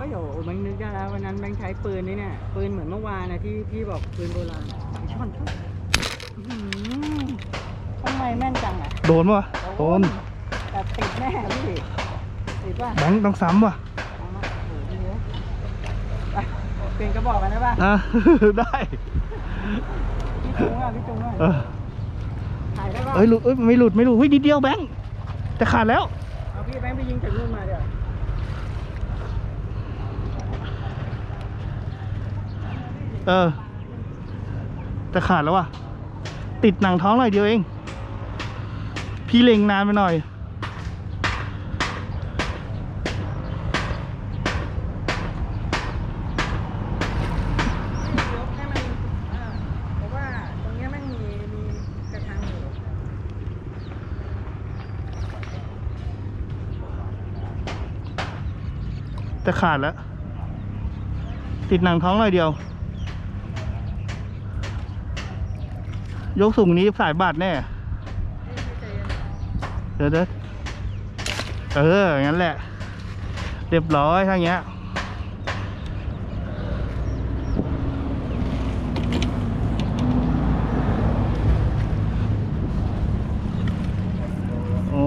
ก็เดี๋ยวแบงค์นึกได้แล้ววันนั้นแบงค์ใช้ปืนนี่เนี่ยปืนเหมือนเมื่อวานนะที่พี่บอกปืนโบราณไอ้ช่อนช่อนอื้อหือทำไมแม่นจังอะโดนปะโดนแต่ติดแน่พี่ติดป่ะแบงค์ต้องซ้ำว่ะเอามาโอ้โหพี่เยอะไปเปลี่ยนกระบอกกันได้ป่ะอะ ได้พี่จุงอะพี่จุงอะเออถ่ายได้ป่ะเอ้ยหลุดเอ้ยไม่หลุดไม่หลุดเฮ้ยนิดเดียวแบงค์จะขาดแล้วเอาพี่แบงค์ไปยิงจากนู่นมาเดี๋ยว ออจะขาดแล้วว่ะ ติดหนังท้องหน่อยเดียวเอง พี่เล็งนานไปหน่อย ยกให้มันเออเพราะว่าตรงเนี้ยแมันมีมีกระชังอยู่จะขาดแล้ว ติดหนังท้องหน่อยเดียว ยกสูงนี้สายบาดแน่ เดี๋ยวเดี๋ยวเออ งั้นแหละ เรียบร้อยถ้าอย่างเงี้ย โอ้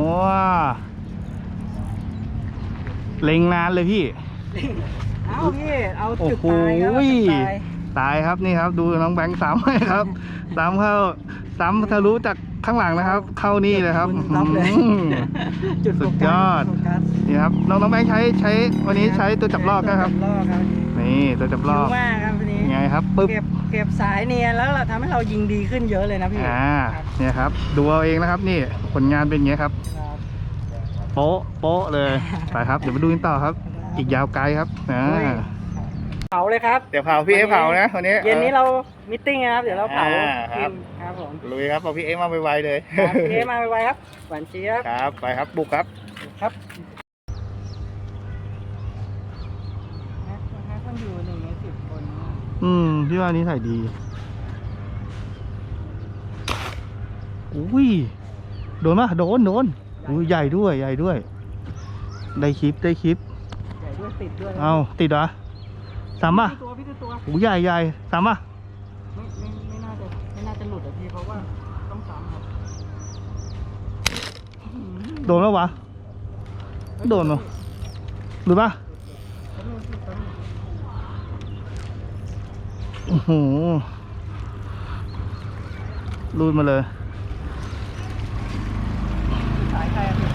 เล็งนานเลยพี่ เอาพี่ เอาโอ้จุดโหตายครับเอาจุดตาย ตายครับนี่ครับ ดูน้องแบงค์ซ้ำเลยครับ ซ้ำเข้าซ้ำทะลุจากข้างหลังนะครับ เข้านี่เลยครับณรับเลยอืม จุดโฟสุดยกัอสดโฟกัสนี่ครับน้องน้องแบงค์ใช้ใช้วันนี้ใช้ตัวจับลอกนะครับตัวจับลอกครับนี่ตัวจับลคิ้อวกมากครับวันนี้ไงครับปึ๊บ เก็บเก็บสายเนียนแล้วเราทำให้เรายิงดีขึ้นเยอะเลยนะพี่อ่า ครับเนี่ยครับ ดูเอาเองนะครับ นี่ผลงานเป็นอย่างเงี้ยครับ ครับโป๊ะ โป๊ะเลย ไปครับ เดี๋ยวมาดูกันต่อครับ อีกยาวไกลครับอ่า เฮ้ยเผาเลยครับ เดี๋ยวเผาพี่เอ๊เผานะวันนี้เย็นนี้เรามิทติ้งนะครับ เดี๋ยวเราเผาอ่าคกิรับนครับผมลุยครับเอาพี่เอ๊มาไวๆเลยครับเทมาไวๆครับ หวานเจี๊ยบครับไปครับบุกครับ ครับแม็กซ์แม็กซ์มันอยู่หนึ่งในสิบคนนะอืมพี่ว่านี้ใส่ดีอุ้ยโดนปะโดนโดนอุ้ยใหญ่ด้วยใหญ่ด้วย ได้คลิปได้คลิป ใหญ่ด้วยติดด้วยนะเอาติดเหรอ สามป่ะพี่ตัวพี่ตัวหูใหญ่ใหญ่สามป่ะไม่ไม่ไม่น่าจะไม่น่าจะหลุดอะพี่เพราะว่าต้องซ้ำครับโดนแล้ววะโดนเหรอหรือป่ะโอ้โหรูดมาเลยสายใครอะพี่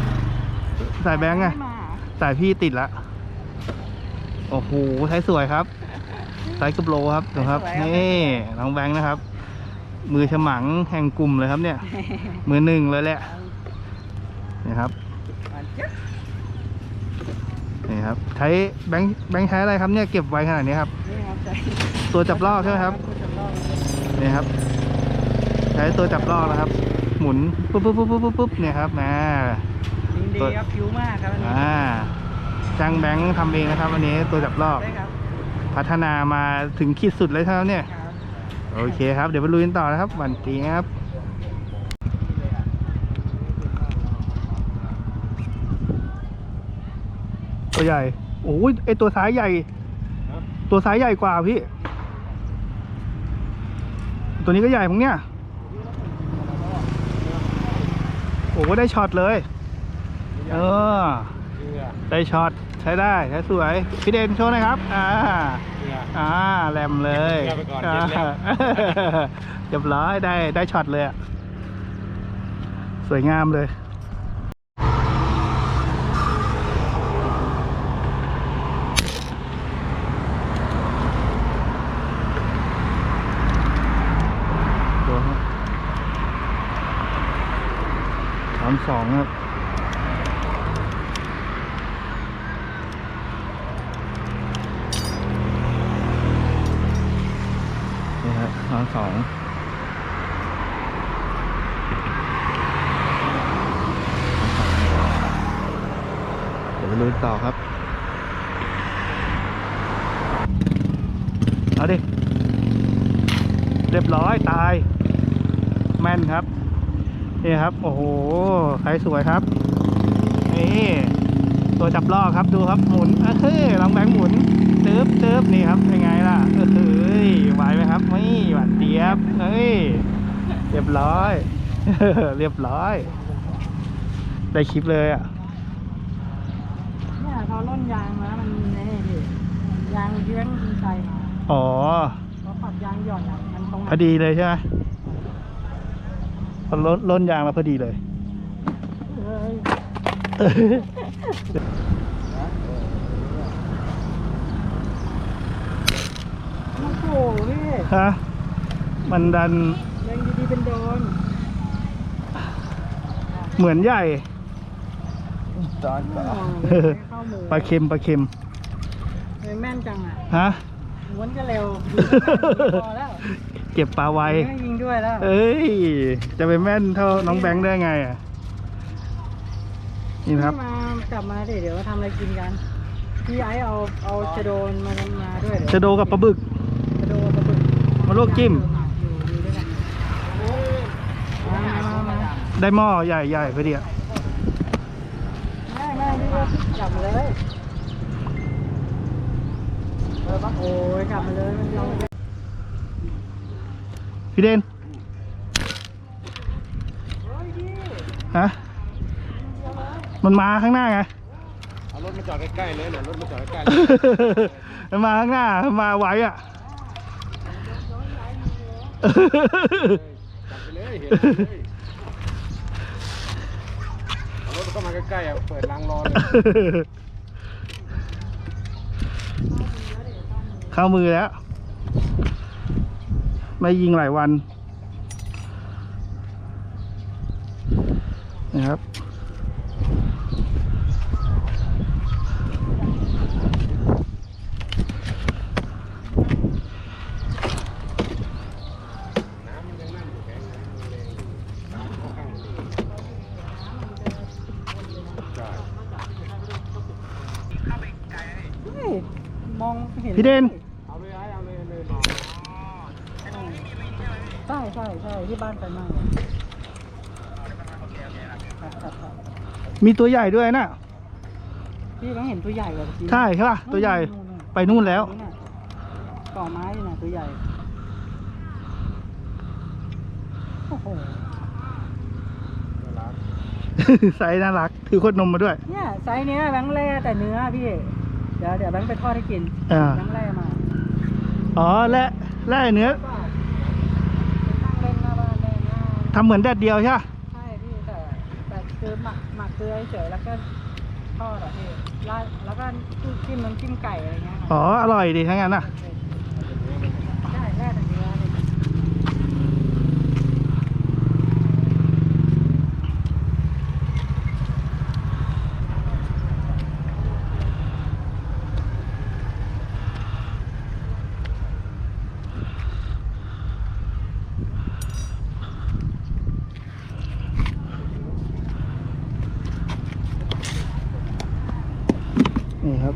สายแบงค์ไงม่มาเหรอสายพี่ติดละ โอ้โหใช้สวยครับไซส์กระโปรครับดูครับ นี่น้องแบงค์นะครับ มือฉมังแห่งกลุ่มเลยครับเนี่ย มือหนึ่งเลยแหละนี่ครับ หวานเจี๊ยบนี่ครับ ใช้แบงค์แบงค์ใช้อะไรครับเนี่ยเก็บไว้ขนาดนี้ครับ นี่ครับใช่ตัวจับลอกใช่ไหมครับตัวจับลอกนี่ครับ ใช้ตัวจับลอกนะครับ หมุนปุ๊บปุ๊บปุ๊บปุ๊บปุ๊บปุ๊บเนี่ยครับนะยิงดีครับผิวมากครับอันนี้อ่า จ้างแบงค์ทำเองนะครับวันนี้ตัวจับลอกได้ครับพัฒนามาถึงขีดสุดเลยครับเนี่ย ครับโอเคครับ เดี๋ยวไปลุยกันต่อนะครับหวันเจี๊ยบตัวใหญ่ โอ้ยไอตัวซ้ายใหญ่ ตัวซ้ายใหญ่กว่าพี่ ตัวนี้ก็ใหญ่มั้งเนี่ย โอ้ได้ช็อตเลย เออ ได้ช็อตใช้ได้ใช้สวย พี่เดนโชว์หน่อยครับ อ่า อ่าแรมเลยเชื่อไปก่อนอ่าเย็นแล้วเรียบร้อยได้ได้ช็อตเลยอะสวยงามเลยตัวครับสามสองครับ นี่ครับสามสองเดี๋ยวไปลุยต่อครับ เอาดิ เรียบร้อยตาย แม่นครับ นี่ครับ โอ้โหใครสวยครับ นี่ ตัวจับล่อครับดูครับหมุนเฮ้ยลองแบงค์หมุน ติบเติบนี่ครับเป็นไงล่ะเฮ้ยไหวไหมครับไม่หวานเจี๊ยบเฮ้ยเรียบร้อย เรียบร้อย ได้คลิปเลยอะเนี่ยพอล่นยางแล้วมันนี่พี่ยางเยื้องใจอ๋อพอปรับยางหย่อนอะมันตรงพอดีเลยใช่ไหมพอล้นล้นยางมาพอดีเลย เอ้ย โอ้โหพี่ฮะมันดันยังดีๆเป็นโดนเหมือนใหญ่จอนอ๋อเออเข้ามือปลาเค็มปลาเค็มเลยแม่นจังอะฮะ ม้วนก็เร็วยิงก็แม่นพอแล้วเก็บปลาไว ไม่ยิงด้วยแล้วเอ้ย จะไปแม่นเท่าน้องแบงค์ได้ไงอะ นี่นะครับ มากลับมาดิเดี๋ยวทำอะไรกินกันพี่ไอซ์เอาเอาชะโดนมามาด้วยเดี๋ยวจะโดกับปลาบึก ชะโดกับปลาบึก มาลวกจิ้มอยู่อยู่ด้วยกันมามามาได้หม้อใหญ่ใหญ่ไปเดียวไม่ไม่พี่ก็กลับมาเลย เออปะโอ้ยกลับมาเลยมันยอมพี่เดนเฮ้ยพี่ฮะ มันมาข้างหน้าไง เอารถมาจอดใกล้ๆเลยเนี่ยรถมาจอดใกล้มันมาข้างหน้า มาไวอะๆ จับไปเลยเห็นเลยเอารถเข้ามาใกล้ๆอะเปิดรางรอเลยเข้ามือแล้ว ไม่ยิงหลายวัน นะครับ น้ำมันยังนั่นอยู่แข็งน้ำมันแรงอยู่น้ำค่อนข้างดีใช่ เฮ้ยมองเห็น พี่เดนเอาเลยไอ้เอาเลยเอาเลยใช่ใช่ใช่ที่บ้านไปมากเลยครับครับครับมีตัวใหญ่ด้วยน่ะพี่ต้องเห็นตัวใหญ่กว่าเมื่อกี้ใช่ใช่ป่ะตัวใหญ่นู่นๆไปนู่นแล้วๆน่ะก่อไม้นี่นะตัวใหญ่โอ้โหรักไซส์น่ารัก ถือขวดนมมาด้วย เนี่ยไซส์เนี้ยแบงค์แร่แต่เนื้อพี่ เดี๋ยวเดี๋ยวแบงค์ไปทอดให้กินอ่าแบงค์แร่มาอ๋อและและไอ้เนื้อก็ตั้งเล่นหน้าบ้านได้หน้าทำเหมือนแดดเดียวใช่ปะใช่พี่แต่แต่คือหมักหมักเกลือเฉยๆแล้วก็ทอดอะพี่ราดแล้วก็จิ้มน้ำจิ้มไก่อะไรเงี้ยครับอ๋ออร่อยดีทั้งนั้นน่ะได้แร่แต่เนื้อเลย นี่ครับ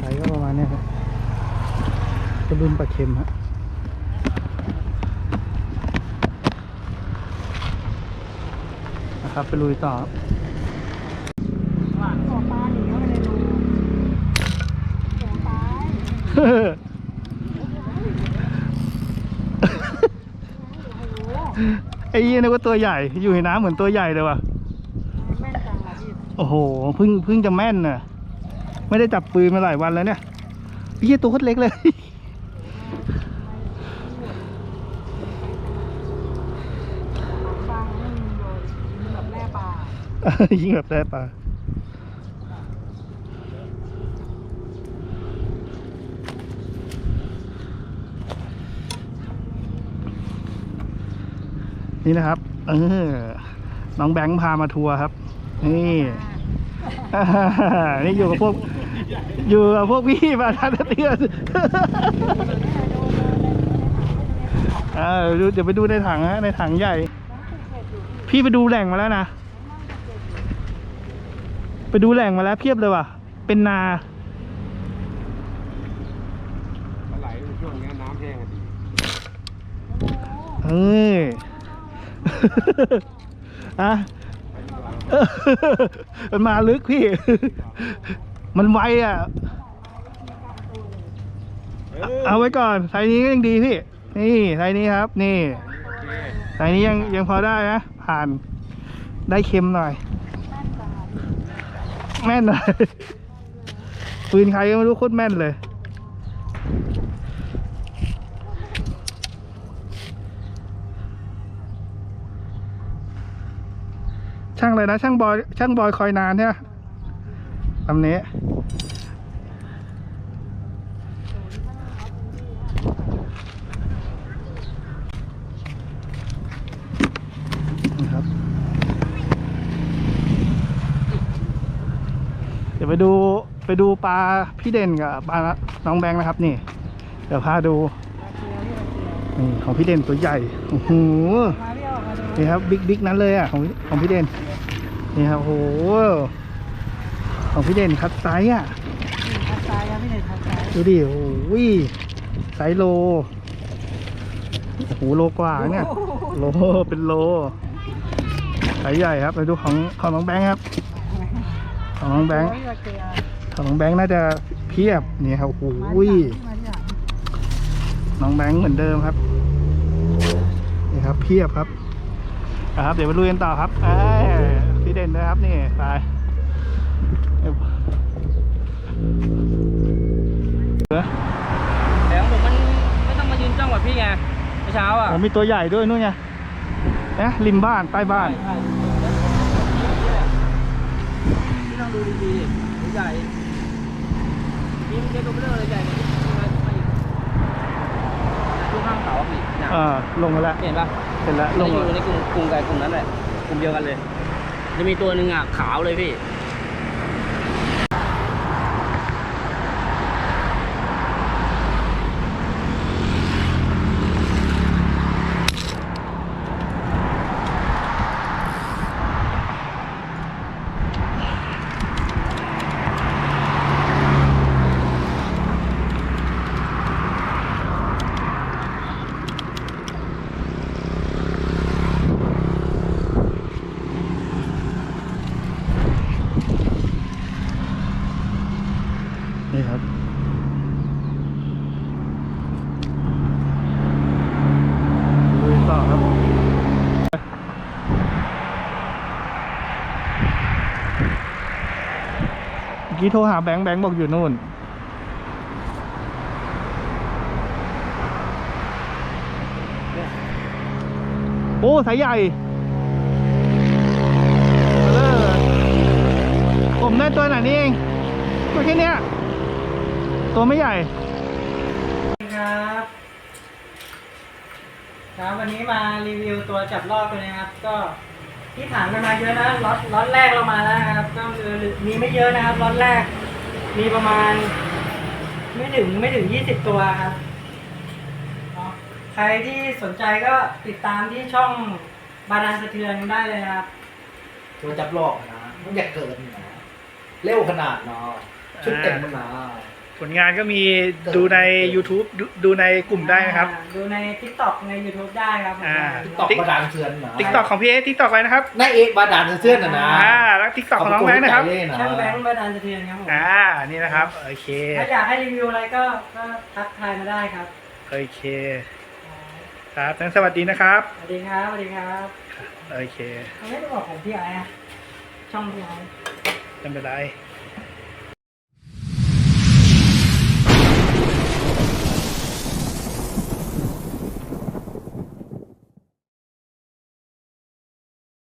ไซส์ก็ประมาณเนี้ยครับกระดุมปลาเค็มฮะนะครับ ไปลุยต่อหวานขอปลาหนีเข้าไปในรูขอปลาโอ้โหไอ้ยี่นึกว่าตัวใหญ่ อยู่ในน้ำเหมือนตัวใหญ่เลยว่ะแม่นจังอะพี่ โอ้โหเพิ่งเพิ่งจะแม่นน่ะ ไม่ได้จับปืนมาหลายวันแล้วเนี่ยไอ้ยี่ตัวโคตรเล็กเลยบางนี่มันโดนมันแบบแร่ปลายิงแบบได้ปลานี่นะครับ เออ น้องแบงค์พามาทัวร์ครับ นี่ นี่อยู่กับพวกอยู่กับพวกพี่มาทันเตือนเออดูเดี๋ยวไปดูในถังฮะในถังใหญ่ พี่ไปดูแหล่งมาแล้วนะไปดูแหล่งมาแล้วเพียบเลยว่ะ เป็นนาปลาไหลช่วงนี้น้ำแห้งอะดีเฮ้ยอะ มันมาลึกพี่ มันไวอะ เอาไว้ก่อนไซส์นี้ก็ยังดีพี่ นี่ไซส์นี้ครับ นี่ไซส์นี้ยังยังพอได้นะ ผ่าน ได้เค็มหน่อย แม่นหน่อยปืนใครก็ไม่รู้โคตรแม่นเลย ช่างอะไรนะช่างบอยช่างบอยคอยนานใช่ไหมลำนี้นะครับเดี๋ยวไปดูไปดูปลาพี่เด่นกับปลาน้องแบงค์นะครับ นี่ เดี๋ยวพาดูนี่ของพี่เด่นตัวใหญ่โอ้โหนี่ครับบิ๊กบิ๊กนั้นเลยอะของของพี่เด่น นี่ครับโอ้โหของพี่เด่นคัดไซส์อะทักซ้ายครับพี่เด่นทักซ้ายดูดิโอ้โหไซส์โลโอ้โหโลกว่าเนี่ยโลเป็นโลไซส์ใหญ่ครับไปดูของของน้องแบงค์ครับ ของน้องแบงค์โยเกลือของน้องแบงค์น่าจะเพียบนี่ครับโอ้มาโหที่หลังมาที่หลังน้องแบงค์เหมือนเดิมครับนี่ครับเพียบครับอะครับ เดี๋ยวไปลุยกันต่อครับ เอ้ยพี่เด่นนะครับนี่ไปเออแต่ของผมมันไม่ต้องมายืนจ้องแบบพี่ไงเมื่อเช้าอะผมมีตัวใหญ่ด้วยนู่นไงนะริมบ้านใต้บ้านใช่พี่ต้องดูดีๆตัวใหญ่พี่มันเจ๊ตัวเบลอเลยใหญ่กว่าที่มามาอีกช่วงข้างเขาอะพี่น่ะอ่าลงมาแล้วเห็นปะเสร็จแล้วลลงงอมายู่ในกลุ่มกลุ่มกับกลุ่มนั้นแหละกลุ่มเดียวกันเลย จะมีตัวหนึ่งอะขาวเลยพี่ นี่ครับลุยต่อครับเมื่อ กี้โทรหาแบงค์แบงค์บอกอยู่นู่น โอ้ สายใหญ่เออผมได้ตัวไหนนี่เองตัวแค่เนี้ยตัวไม่ใหญ่ครับครับวันนี้มารีวิวตัวจับรอบกันนะครับ ก็ ที่ถามกันมาเยอะนะล็อตล็อตแรกเรามาแล้วนะครับ ก็คือมีไม่เยอะนะครับล็อตแรก มีประมาณ ไม่ถึงไม่ถึงยี่สิบตัวครับใครที่สนใจก็ติดตามที่ช่องบาดาลสะเทือนได้เลยครับตัวจับหลอกนะมันอยากเกินนะเร็วขนาดเนาะชุดเต็มมันนะ ผลงานก็มีดูใน YouTube ดูดูในกลุ่มได้นะครับ อ่าดูใน TikTok ใน YouTube ได้ครับอ่าตอกบาดาลเทือนนะติ๊กต็อกของพี่เอ๊ติ๊กต็อกอะไรนะครับนายเอกบาดาลเทือนนะนะอ่าแล้วติ๊กต็อกของน้องแบงค์นะครับ ช่างแบงค์บาดาลสะเทือนครับผมอ่า นี่นะครับ โอเค ถ้าอยากให้รีวิวอะไรก็ก็ทักทายมาได้ครับโอเค ครับทั้งสวัสดีนะครับ สวัสดีครับสวัสดีครับโอเคไม่ได้บอกผมพี่ไอ้อะช่องพี่ไอ้ ไม่เป็นไรโ